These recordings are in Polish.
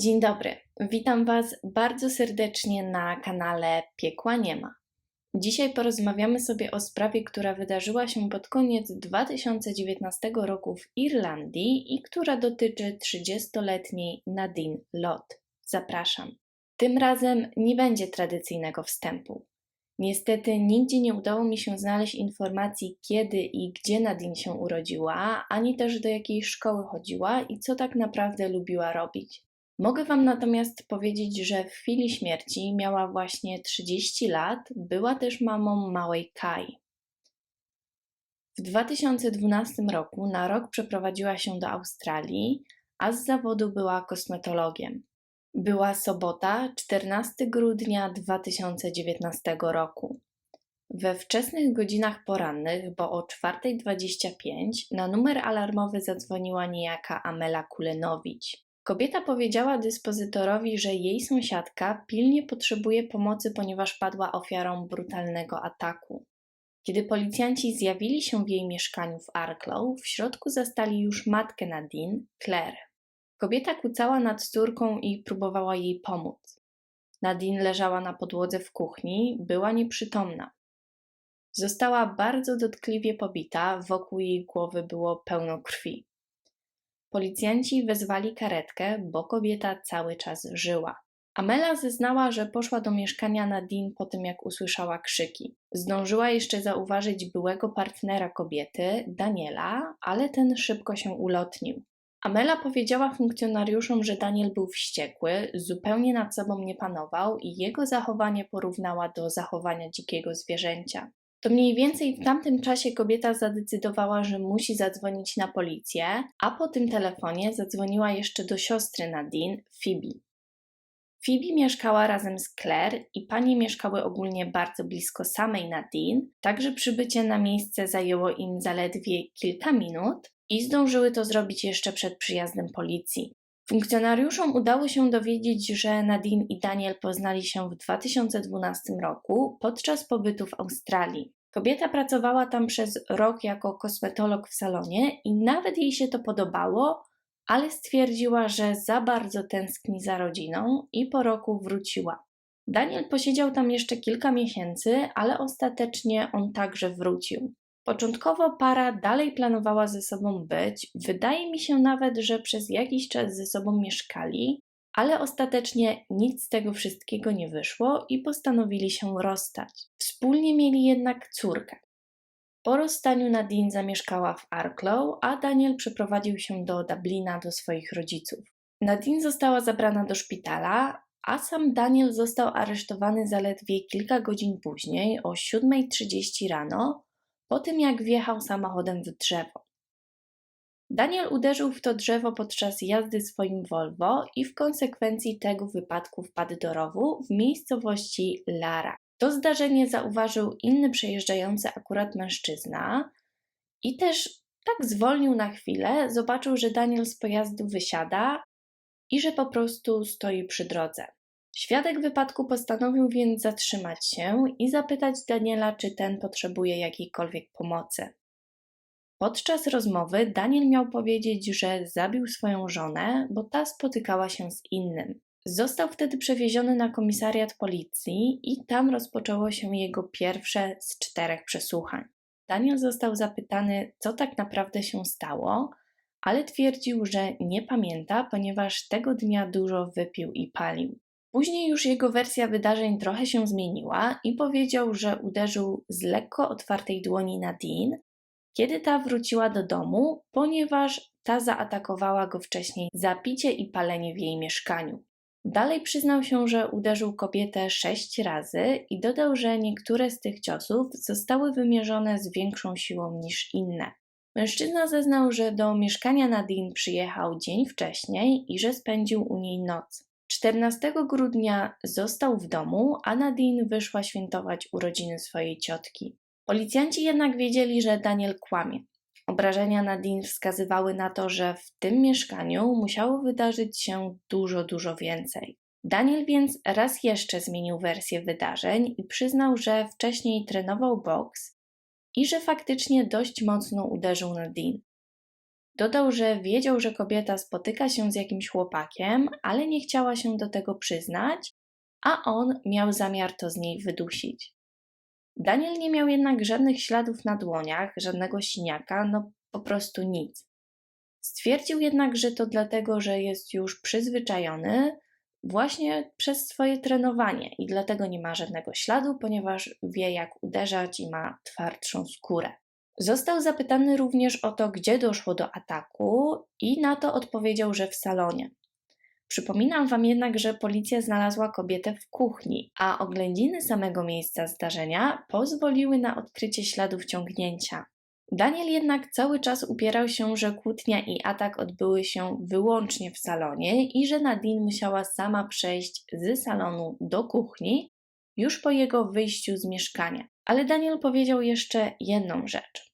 Dzień dobry, witam Was bardzo serdecznie na kanale Piekła Nie ma. Dzisiaj porozmawiamy sobie o sprawie, która wydarzyła się pod koniec 2019 roku w Irlandii i która dotyczy 30-letniej Nadine Lott. Zapraszam. Tym razem nie będzie tradycyjnego wstępu. Niestety nigdzie nie udało mi się znaleźć informacji, kiedy i gdzie Nadine się urodziła, ani też do jakiej szkoły chodziła i co tak naprawdę lubiła robić. Mogę Wam natomiast powiedzieć, że w chwili śmierci miała właśnie 30 lat, była też mamą małej Kai. W 2012 roku na rok przeprowadziła się do Australii, a z zawodu była kosmetologiem. Była sobota, 14 grudnia 2019 roku. We wczesnych godzinach porannych, bo o 4.25, na numer alarmowy zadzwoniła niejaka Amela Kulenowicz. Kobieta powiedziała dyspozytorowi, że jej sąsiadka pilnie potrzebuje pomocy, ponieważ padła ofiarą brutalnego ataku. Kiedy policjanci zjawili się w jej mieszkaniu w Arklow, w środku zastali już matkę Nadine, Claire. Kobieta kucała nad córką i próbowała jej pomóc. Nadine leżała na podłodze w kuchni, była nieprzytomna. Została bardzo dotkliwie pobita, wokół jej głowy było pełno krwi. Policjanci wezwali karetkę, bo kobieta cały czas żyła. Amela zeznała, że poszła do mieszkania Nadine po tym, jak usłyszała krzyki. Zdążyła jeszcze zauważyć byłego partnera kobiety, Daniela, ale ten szybko się ulotnił. Amela powiedziała funkcjonariuszom, że Daniel był wściekły, zupełnie nad sobą nie panował i jego zachowanie porównała do zachowania dzikiego zwierzęcia. To mniej więcej w tamtym czasie kobieta zadecydowała, że musi zadzwonić na policję, a po tym telefonie zadzwoniła jeszcze do siostry Nadine, Phoebe. Phoebe mieszkała razem z Claire i panie mieszkały ogólnie bardzo blisko samej Nadine, także przybycie na miejsce zajęło im zaledwie kilka minut i zdążyły to zrobić jeszcze przed przyjazdem policji. Funkcjonariuszom udało się dowiedzieć, że Nadine i Daniel poznali się w 2012 roku podczas pobytu w Australii. Kobieta pracowała tam przez rok jako kosmetolog w salonie i nawet jej się to podobało, ale stwierdziła, że za bardzo tęskni za rodziną i po roku wróciła. Daniel posiedział tam jeszcze kilka miesięcy, ale ostatecznie on także wrócił. Początkowo para dalej planowała ze sobą być, wydaje mi się nawet, że przez jakiś czas ze sobą mieszkali, ale ostatecznie nic z tego wszystkiego nie wyszło i postanowili się rozstać. Wspólnie mieli jednak córkę. Po rozstaniu Nadine zamieszkała w Arklow, a Daniel przeprowadził się do Dublina do swoich rodziców. Nadine została zabrana do szpitala, a sam Daniel został aresztowany zaledwie kilka godzin później o 7.30 rano po tym jak wjechał samochodem w drzewo. Daniel uderzył w to drzewo podczas jazdy swoim Volvo i w konsekwencji tego wypadku wpadł do rowu w miejscowości Lara. To zdarzenie zauważył inny przejeżdżający akurat mężczyzna i też tak zwolnił na chwilę, zobaczył, że Daniel z pojazdu wysiada i że po prostu stoi przy drodze. Świadek wypadku postanowił więc zatrzymać się i zapytać Daniela, czy ten potrzebuje jakiejkolwiek pomocy. Podczas rozmowy Daniel miał powiedzieć, że zabił swoją żonę, bo ta spotykała się z innym. Został wtedy przewieziony na komisariat policji i tam rozpoczęło się jego pierwsze z czterech przesłuchań. Daniel został zapytany, co tak naprawdę się stało, ale twierdził, że nie pamięta, ponieważ tego dnia dużo wypił i palił. Później już jego wersja wydarzeń trochę się zmieniła i powiedział, że uderzył z lekko otwartej dłoni Nadine, kiedy ta wróciła do domu, ponieważ ta zaatakowała go wcześniej za picie i palenie w jej mieszkaniu. Dalej przyznał się, że uderzył kobietę sześć razy i dodał, że niektóre z tych ciosów zostały wymierzone z większą siłą niż inne. Mężczyzna zeznał, że do mieszkania Nadine przyjechał dzień wcześniej i że spędził u niej noc. 14 grudnia został w domu, a Nadine wyszła świętować urodziny swojej ciotki. Policjanci jednak wiedzieli, że Daniel kłamie. Obrażenia Nadine wskazywały na to, że w tym mieszkaniu musiało wydarzyć się dużo, dużo więcej. Daniel więc raz jeszcze zmienił wersję wydarzeń i przyznał, że wcześniej trenował boks i że faktycznie dość mocno uderzył Nadine. Dodał, że wiedział, że kobieta spotyka się z jakimś chłopakiem, ale nie chciała się do tego przyznać, a on miał zamiar to z niej wydusić. Daniel nie miał jednak żadnych śladów na dłoniach, żadnego siniaka, no po prostu nic. Stwierdził jednak, że to dlatego, że jest już przyzwyczajony właśnie przez swoje trenowanie i dlatego nie ma żadnego śladu, ponieważ wie jak uderzać i ma twardszą skórę. Został zapytany również o to, gdzie doszło do ataku, i na to odpowiedział, że w salonie. Przypominam Wam jednak, że policja znalazła kobietę w kuchni, a oględziny samego miejsca zdarzenia pozwoliły na odkrycie śladów ciągnięcia. Daniel jednak cały czas upierał się, że kłótnia i atak odbyły się wyłącznie w salonie i że Nadine musiała sama przejść z salonu do kuchni już po jego wyjściu z mieszkania. Ale Daniel powiedział jeszcze jedną rzecz.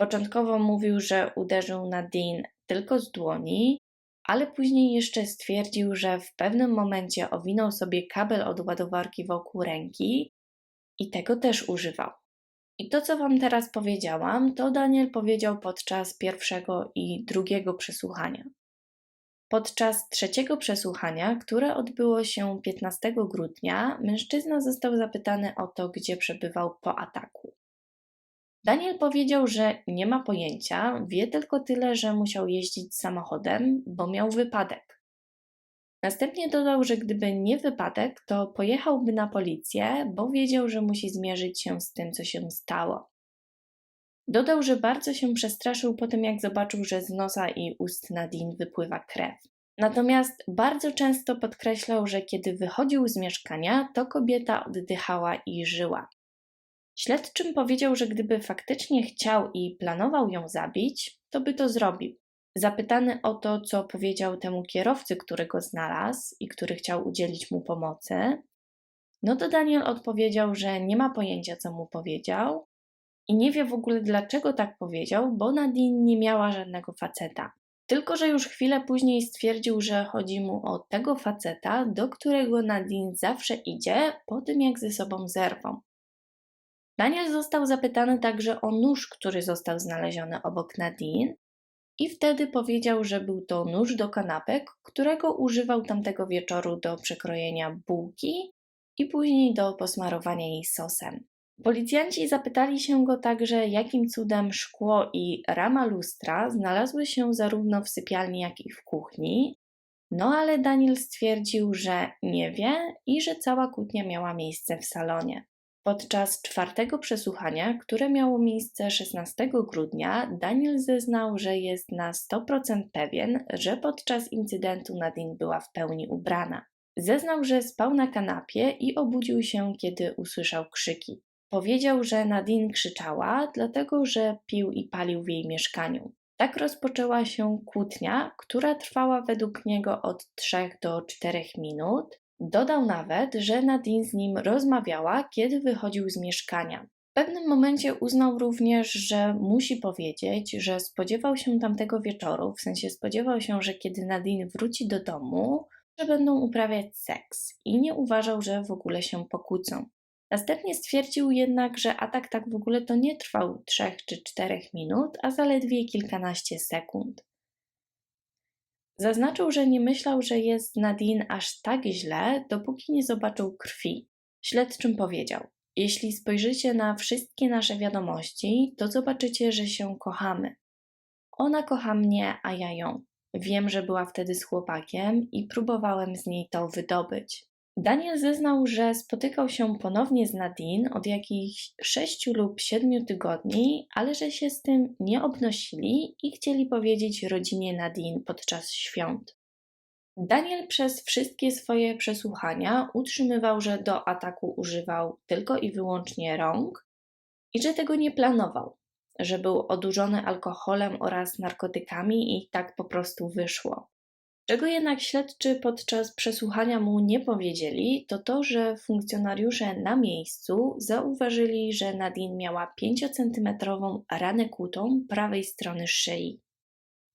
Początkowo mówił, że uderzył Nadine tylko z dłoni, ale później jeszcze stwierdził, że w pewnym momencie owinął sobie kabel od ładowarki wokół ręki i tego też używał. I to, co Wam teraz powiedziałam, to Daniel powiedział podczas pierwszego i drugiego przesłuchania. Podczas trzeciego przesłuchania, które odbyło się 15 grudnia, mężczyzna został zapytany o to, gdzie przebywał po ataku. Daniel powiedział, że nie ma pojęcia, wie tylko tyle, że musiał jeździć samochodem, bo miał wypadek. Następnie dodał, że gdyby nie wypadek, to pojechałby na policję, bo wiedział, że musi zmierzyć się z tym, co się stało. Dodał, że bardzo się przestraszył po tym, jak zobaczył, że z nosa i ust Nadine wypływa krew. Natomiast bardzo często podkreślał, że kiedy wychodził z mieszkania, to kobieta oddychała i żyła. Śledczym powiedział, że gdyby faktycznie chciał i planował ją zabić, to by to zrobił. Zapytany o to, co powiedział temu kierowcy, który go znalazł i który chciał udzielić mu pomocy, no to Daniel odpowiedział, że nie ma pojęcia, co mu powiedział i nie wie w ogóle, dlaczego tak powiedział, bo Nadine nie miała żadnego faceta. Tylko, że już chwilę później stwierdził, że chodzi mu o tego faceta, do którego Nadine zawsze idzie po tym, jak ze sobą zerwą. Daniel został zapytany także o nóż, który został znaleziony obok Nadine, i wtedy powiedział, że był to nóż do kanapek, którego używał tamtego wieczoru do przekrojenia bułki i później do posmarowania jej sosem. Policjanci zapytali się go także, jakim cudem szkło i rama lustra znalazły się zarówno w sypialni, jak i w kuchni. No ale Daniel stwierdził, że nie wie i że cała kłótnia miała miejsce w salonie. Podczas czwartego przesłuchania, które miało miejsce 16 grudnia, Daniel zeznał, że jest na 100% pewien, że podczas incydentu Nadine była w pełni ubrana. Zeznał, że spał na kanapie i obudził się, kiedy usłyszał krzyki. Powiedział, że Nadine krzyczała, dlatego że pił i palił w jej mieszkaniu. Tak rozpoczęła się kłótnia, która trwała według niego od 3 do 4 minut, Dodał nawet, że Nadine z nim rozmawiała, kiedy wychodził z mieszkania. W pewnym momencie uznał również, że musi powiedzieć, że spodziewał się tamtego wieczoru, w sensie spodziewał się, że kiedy Nadine wróci do domu, że będą uprawiać seks i nie uważał, że w ogóle się pokłócą. Następnie stwierdził jednak, że atak tak w ogóle to nie trwał 3 czy 4 minut, a zaledwie kilkanaście sekund. Zaznaczył, że nie myślał, że jest Nadine aż tak źle, dopóki nie zobaczył krwi. Śledczym powiedział: Jeśli spojrzycie na wszystkie nasze wiadomości, to zobaczycie, że się kochamy. Ona kocha mnie, a ja ją. Wiem, że była wtedy z chłopakiem i próbowałem z niej to wydobyć. Daniel zeznał, że spotykał się ponownie z Nadine od jakichś sześciu lub siedmiu tygodni, ale że się z tym nie obnosili i chcieli powiedzieć rodzinie Nadine podczas świąt. Daniel przez wszystkie swoje przesłuchania utrzymywał, że do ataku używał tylko i wyłącznie rąk i że tego nie planował, że był odurzony alkoholem oraz narkotykami i tak po prostu wyszło. Czego jednak śledczy podczas przesłuchania mu nie powiedzieli, to to, że funkcjonariusze na miejscu zauważyli, że Nadine miała 5-centymetrową ranę kłutą prawej strony szyi.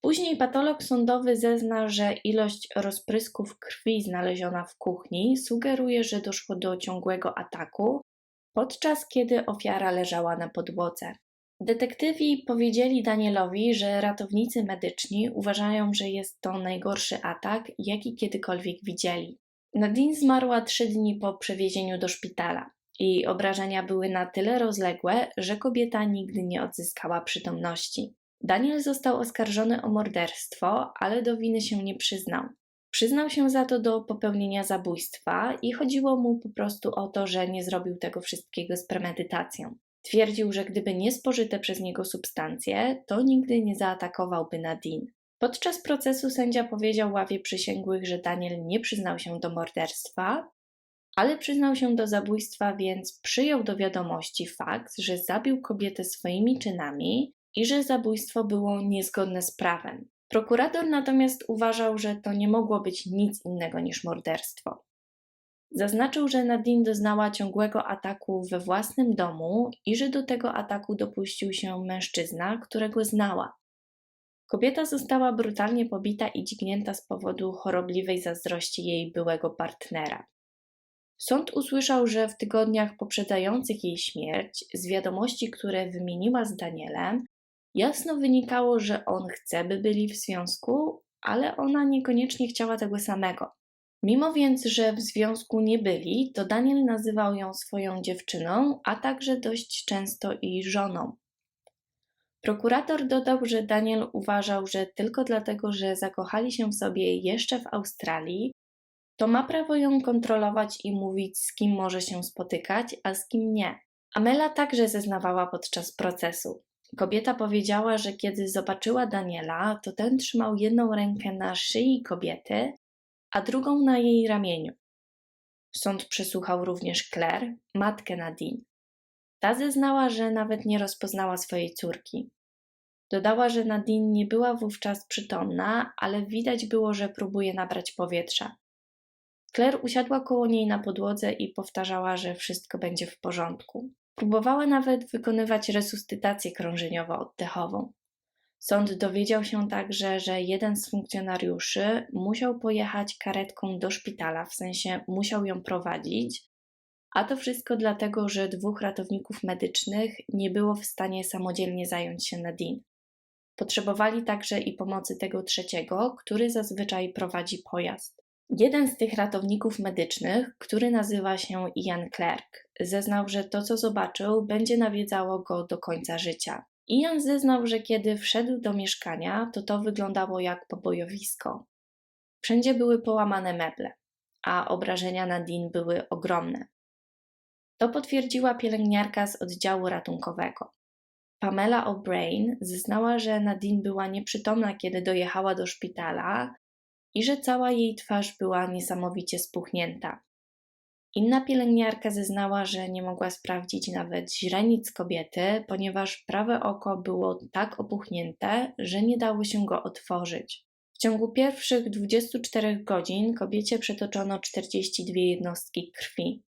Później patolog sądowy zezna, że ilość rozprysków krwi znaleziona w kuchni sugeruje, że doszło do ciągłego ataku, podczas kiedy ofiara leżała na podłodze. Detektywi powiedzieli Danielowi, że ratownicy medyczni uważają, że jest to najgorszy atak, jaki kiedykolwiek widzieli. Nadine zmarła trzy dni po przewiezieniu do szpitala. Jej obrażenia były na tyle rozległe, że kobieta nigdy nie odzyskała przytomności. Daniel został oskarżony o morderstwo, ale do winy się nie przyznał. Przyznał się za to do popełnienia zabójstwa i chodziło mu po prostu o to, że nie zrobił tego wszystkiego z premedytacją. Twierdził, że gdyby nie spożyte przez niego substancje, to nigdy nie zaatakowałby Nadine. Podczas procesu sędzia powiedział ławie przysięgłych, że Daniel nie przyznał się do morderstwa, ale przyznał się do zabójstwa, więc przyjął do wiadomości fakt, że zabił kobietę swoimi czynami i że zabójstwo było niezgodne z prawem. Prokurator natomiast uważał, że to nie mogło być nic innego niż morderstwo. Zaznaczył, że Nadine doznała ciągłego ataku we własnym domu i że do tego ataku dopuścił się mężczyzna, którego znała. Kobieta została brutalnie pobita i dźgnięta z powodu chorobliwej zazdrości jej byłego partnera. Sąd usłyszał, że w tygodniach poprzedzających jej śmierć, z wiadomości, które wymieniła z Danielem, jasno wynikało, że on chce, by byli w związku, ale ona niekoniecznie chciała tego samego. Mimo więc, że w związku nie byli, to Daniel nazywał ją swoją dziewczyną, a także dość często i żoną. Prokurator dodał, że Daniel uważał, że tylko dlatego, że zakochali się w sobie jeszcze w Australii, to ma prawo ją kontrolować i mówić, z kim może się spotykać, a z kim nie. Amela także zeznawała podczas procesu. Kobieta powiedziała, że kiedy zobaczyła Daniela, to ten trzymał jedną rękę na szyi kobiety, a drugą na jej ramieniu. Sąd przesłuchał również Claire, matkę Nadine. Ta zeznała, że nawet nie rozpoznała swojej córki. Dodała, że Nadine nie była wówczas przytomna, ale widać było, że próbuje nabrać powietrza. Claire usiadła koło niej na podłodze i powtarzała, że wszystko będzie w porządku. Próbowała nawet wykonywać resuscytację krążeniowo-oddechową. Sąd dowiedział się także, że jeden z funkcjonariuszy musiał pojechać karetką do szpitala, w sensie musiał ją prowadzić, a to wszystko dlatego, że dwóch ratowników medycznych nie było w stanie samodzielnie zająć się Nadine. Potrzebowali także i pomocy tego trzeciego, który zazwyczaj prowadzi pojazd. Jeden z tych ratowników medycznych, który nazywa się Ian Clark, zeznał, że to, co zobaczył, będzie nawiedzało go do końca życia. Ian zeznał, że kiedy wszedł do mieszkania, to to wyglądało jak pobojowisko. Wszędzie były połamane meble, a obrażenia Nadine były ogromne. To potwierdziła pielęgniarka z oddziału ratunkowego. Pamela O'Brien zeznała, że Nadine była nieprzytomna, kiedy dojechała do szpitala i że cała jej twarz była niesamowicie spuchnięta. Inna pielęgniarka zeznała, że nie mogła sprawdzić nawet źrenic kobiety, ponieważ prawe oko było tak opuchnięte, że nie dało się go otworzyć. W ciągu pierwszych 24 godzin kobiecie przetoczono 42 jednostki krwi.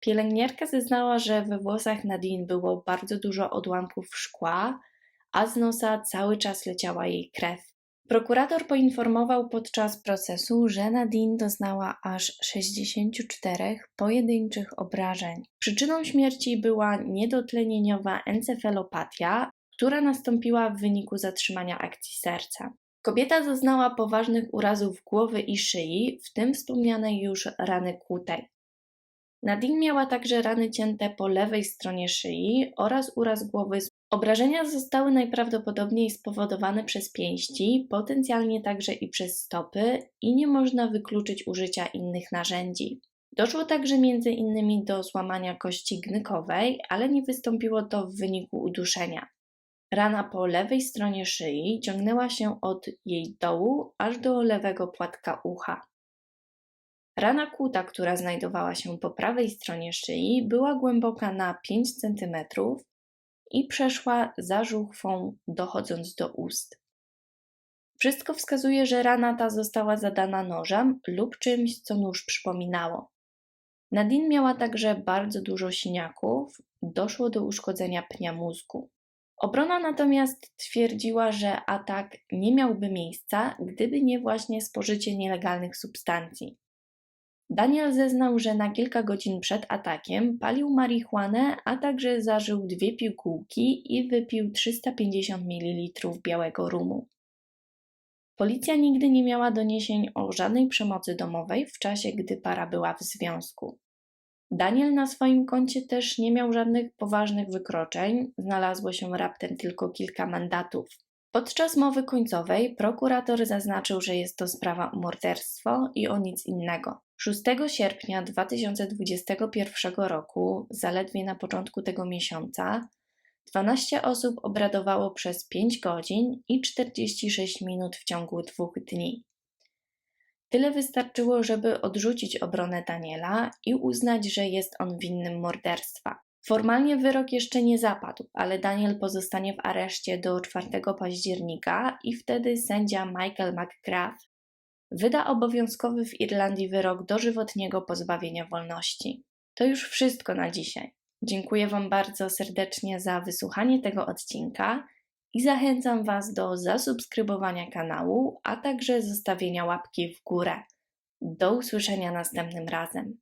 Pielęgniarka zeznała, że we włosach Nadine było bardzo dużo odłamków szkła, a z nosa cały czas leciała jej krew. Prokurator poinformował podczas procesu, że Nadine doznała aż 64 pojedynczych obrażeń. Przyczyną śmierci była niedotlenieniowa encefalopatia, która nastąpiła w wyniku zatrzymania akcji serca. Kobieta doznała poważnych urazów głowy i szyi, w tym wspomnianej już rany kłutej. Nadine miała także rany cięte po lewej stronie szyi oraz uraz głowy Obrażenia zostały najprawdopodobniej spowodowane przez pięści, potencjalnie także i przez stopy, i nie można wykluczyć użycia innych narzędzi. Doszło także między innymi do złamania kości gnykowej, ale nie wystąpiło to w wyniku uduszenia. Rana po lewej stronie szyi ciągnęła się od jej dołu aż do lewego płatka ucha. Rana kłuta, która znajdowała się po prawej stronie szyi, była głęboka na 5 cm i przeszła za żuchwą, dochodząc do ust. Wszystko wskazuje, że rana ta została zadana nożem lub czymś, co nóż przypominało. Nadine miała także bardzo dużo siniaków, doszło do uszkodzenia pnia mózgu. Obrona natomiast twierdziła, że atak nie miałby miejsca, gdyby nie właśnie spożycie nielegalnych substancji. Daniel zeznał, że na kilka godzin przed atakiem palił marihuanę, a także zażył dwie piłkółki i wypił 350 ml białego rumu. Policja nigdy nie miała doniesień o żadnej przemocy domowej w czasie, gdy para była w związku. Daniel na swoim koncie też nie miał żadnych poważnych wykroczeń, znalazło się raptem tylko kilka mandatów. Podczas mowy końcowej prokurator zaznaczył, że jest to sprawa o morderstwo i o nic innego. 6 sierpnia 2021 roku, zaledwie na początku tego miesiąca, 12 osób obradowało przez 5 godzin i 46 minut w ciągu dwóch dni. Tyle wystarczyło, żeby odrzucić obronę Daniela i uznać, że jest on winnym morderstwa. Formalnie wyrok jeszcze nie zapadł, ale Daniel pozostanie w areszcie do 4 października i wtedy sędzia Michael McGrath wyda obowiązkowy w Irlandii wyrok dożywotniego pozbawienia wolności. To już wszystko na dzisiaj. Dziękuję Wam bardzo serdecznie za wysłuchanie tego odcinka i zachęcam Was do zasubskrybowania kanału, a także zostawienia łapki w górę. Do usłyszenia następnym razem.